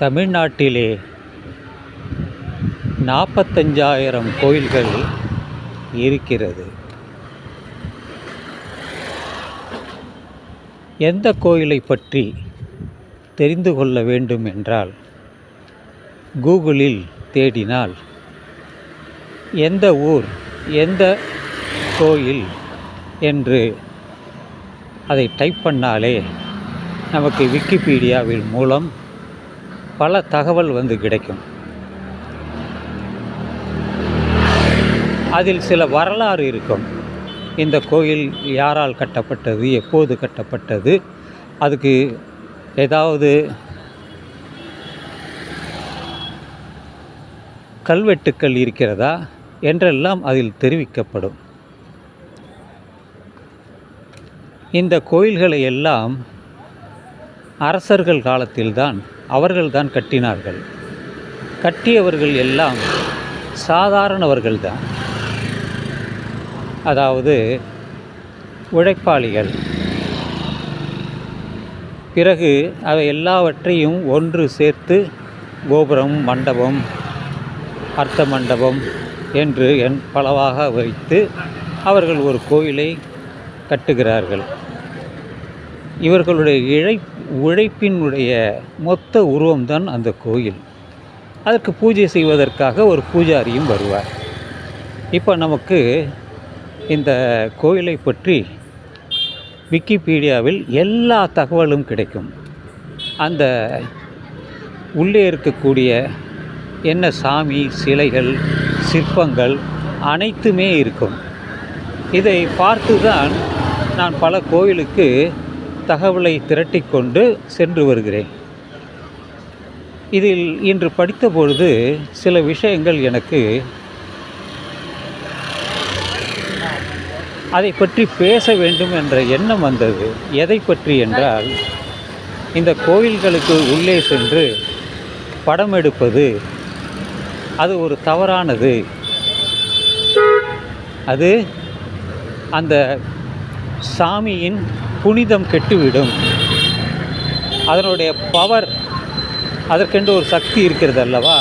தமிழ்நாட்டிலே நாற்பத்தஞ்சாயிரம் கோயில்கள் இருக்கிறது. எந்த கோயிலை பற்றி தெரிந்து கொள்ள வேண்டும் என்றால் கூகுளில் தேடினால் எந்த ஊர் எந்த கோயில் என்று அதை டைப் பண்ணாலே நமக்கு விக்கிபீடியாவின் மூலம் பல தகவல் வந்து கிடைக்கும். அதில் சில வரலாறு இருக்கும். இந்த கோயில் யாரால் கட்டப்பட்டது எப்போது கட்டப்பட்டது அதுக்கு ஏதாவது கல்வெட்டுக்கள் இருக்கிறதா என்றெல்லாம் அதில் தெரிவிக்கப்படும். இந்த கோயில்களை எல்லாம் அரசர்கள் காலத்தில்தான் அவர்கள்தான் கட்டினார்கள். கட்டியவர்கள் எல்லாம் சாதாரணவர்கள்தான். அதாவது உழைப்பாளிகள். பிறகு அவை எல்லாவற்றையும் ஒன்று சேர்த்து கோபுரம் மண்டபம் அர்த்த மண்டபம் என்று என் பலவாக வைத்து அவர்கள் ஒரு கோயிலை கட்டுகிறார்கள். இவர்களுடைய இழை உழைப்பினுடைய மொத்த உருவம்தான் அந்த கோயில். அதற்கு பூஜை செய்வதற்காக ஒரு பூஜாரியும் வருவார். இப்போ நமக்கு இந்த கோயிலை பற்றி விக்கிபீடியாவில் எல்லா தகவலும் கிடைக்கும். அந்த உள்ளே இருக்கக்கூடிய என்ன சாமி சிலைகள் சிற்பங்கள் அனைத்துமே இருக்கும். இதை பார்த்து தான் நான் பல கோயிலுக்கு தகவலை திரட்டிக்கொண்டு சென்று வருகிறேன். இதில் இன்று படித்த பொழுது சில விஷயங்கள் எனக்கு அதை பற்றி பேச வேண்டும் என்ற எண்ணம் வந்தது. எதை பற்றி என்றால் இந்த கோயில்களுக்கு உள்ளே சென்று படம் எடுப்பது அது ஒரு தவறானது. அது அந்த சாமியின் புனிதம் கெட்டுவிடும். அதனுடைய பவர் அதற்கென்று ஒரு சக்தி இருக்கிறது அல்லவா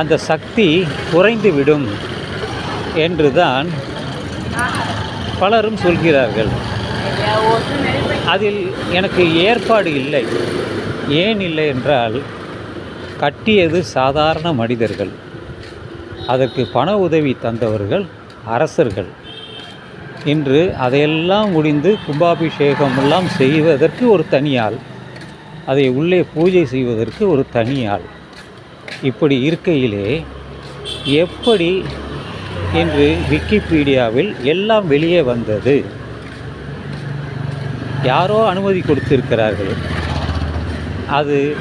அந்த சக்தி குறைந்துவிடும் என்று தான் பலரும் சொல்கிறார்கள். அதில் எனக்கு ஏற்பாடு இல்லை. ஏன் இல்லை என்றால் கட்டியது சாதாரண மனிதர்கள். அதற்கு பண உதவி தந்தவர்கள் அரசர்கள். இன்று அதையெல்லாம் முடிந்து கும்பாபிஷேகம் எல்லாம் செய்வதற்கு ஒரு தனியாள். அதை உள்ளே பூஜை செய்வதற்கு ஒரு தனியாள். இப்படி இருக்கையிலே எப்படி என்று விக்கிபீடியாவில் எல்லாம் வெளியே வந்தது? யாரோ அனுமதி கொடுத்திருக்கிறார்கள். அது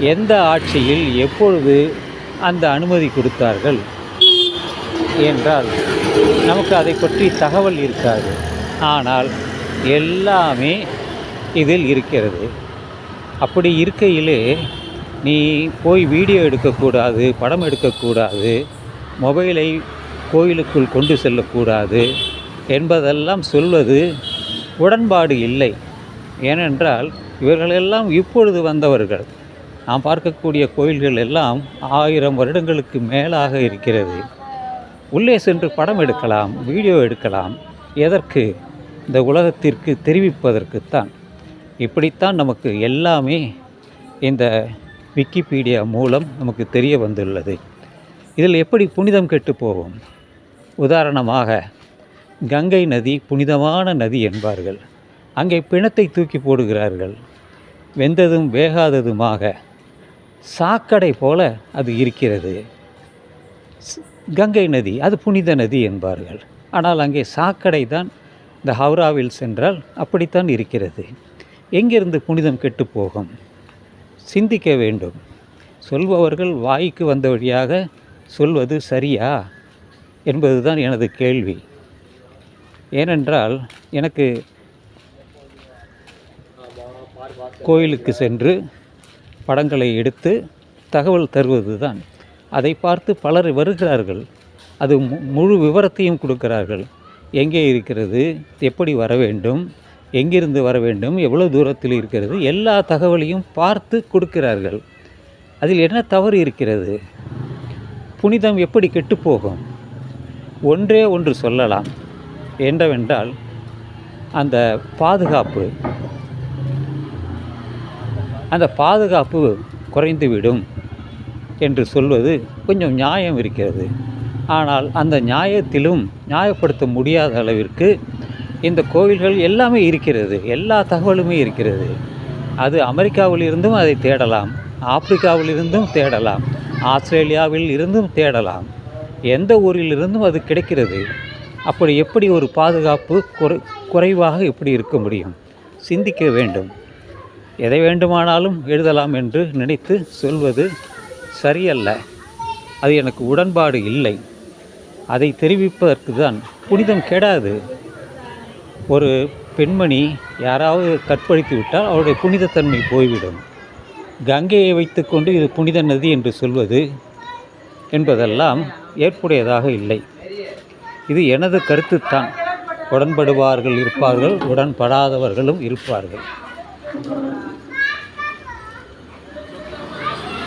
எந்த ஆட்சியில் எப்பொழுது அந்த அனுமதி கொடுத்தார்கள்? என்றால் நமக்கு அதை பற்றி தகவல் இருக்காது. ஆனால் எல்லாமே இதில் இருக்கிறது. அப்படி இருக்கையிலே நீ போய் வீடியோ எடுக்கக்கூடாது படம் எடுக்கக்கூடாது மொபைலை கோயிலுக்குள் கொண்டு செல்லக்கூடாது என்பதெல்லாம் சொல்வது உடன்பாடு இல்லை. ஏனென்றால் இவர்களெல்லாம் இப்பொழுது வந்தவர்கள். நாம் பார்க்கக்கூடிய கோயில்கள் எல்லாம் ஆயிரம் வருடங்களுக்கு மேலாக இருக்கிறது. உள்ளே சென்று படம் எடுக்கலாம் வீடியோ எடுக்கலாம். எதற்கு? இந்த உலகத்திற்கு தெரிவிப்பதற்குத்தான். இப்படித்தான் நமக்கு எல்லாமே இந்த விக்கிபீடியா மூலம் நமக்கு தெரிய வந்துள்ளது. இதில் எப்படி புனிதம் கெட்டு போகும்? உதாரணமாக கங்கை நதி புனிதமான நதி என்பார்கள். அங்கே பிணத்தை தூக்கி போடுகிறார்கள். வெந்ததும் வேகாததுமாக சாக்கடை போல அது இருக்கிறது. கங்கை நதி அது புனித நதி என்பார்கள். ஆனால் அங்கே சாக்கடை தான் இந்த ஹவுராவில் சென்றால் அப்படித்தான் இருக்கிறது. எங்கிருந்து புனிதம் கெட்டு போகும்? சிந்திக்க வேண்டும். சொல்பவர்கள் வாய்க்கு வந்த வழியாக சொல்வது சரியா? என்பதுதான் எனது கேள்வி. ஏனென்றால் எனக்கு கோயிலுக்கு சென்று படங்களை எடுத்து தகவல் தருவது தான் அதை பார்த்து பலர் வருகிறார்கள். அது மு- முழு விவரத்தையும் கொடுக்கிறார்கள். எங்கே இருக்கிறது? எப்படி வர வேண்டும்? எங்கிருந்து வர வேண்டும்? எவ்வளோ தூரத்தில் இருக்கிறது? எல்லா தகவலையும் பார்த்து கொடுக்கிறார்கள். அதில் என்ன தவறு இருக்கிறது? புனிதம் எப்படி கெட்டுப்போகும்? ஒன்றே ஒன்று சொல்லலாம். என்னவென்றால் அந்த பாதுகாப்பு அந்த பாதுகாப்பு குறைந்துவிடும். என்று சொல்வது கொஞ்சம் நியாயம் இருக்கிறது. ஆனால் அந்த நியாயத்திலும் நியாயப்படுத்த முடியாத அளவிற்கு இந்த கோவில்கள் எல்லாமே இருக்கிறது. எல்லா தகவலுமே இருக்கிறது. அது அமெரிக்காவில் இருந்தும் அதை தேடலாம். ஆப்பிரிக்காவில் இருந்தும் தேடலாம். ஆஸ்திரேலியாவில் இருந்தும் தேடலாம். எந்த ஊரிலிருந்தும் அது கிடைக்கிறது. அப்படி எப்படி ஒரு பாதுகாப்பு குறை குறைவாக எப்படி இருக்க முடியும்? சிந்திக்க வேண்டும். எதை வேண்டுமானாலும் எழுதலாம் என்று நினைத்து சொல்வது சரியல்ல. அது எனக்கு உடன்பாடு இல்லை. அதை தெரிவிப்பதற்கு தான் புனிதம் கெடாது. ஒரு பெண்மணி யாராவது கற்பழித்து விட்டால் அவருடைய புனிதத்தன்மை போய்விடும். கங்கையை வைத்துக்கொண்டு இது புனித நதி என்று சொல்வது என்பதெல்லாம் ஏற்புடையதாக இல்லை. இது எனது கருத்துத்தான். உடன்படுவார்கள் இருப்பார்கள் உடன்படாதவர்களும் இருப்பார்கள்.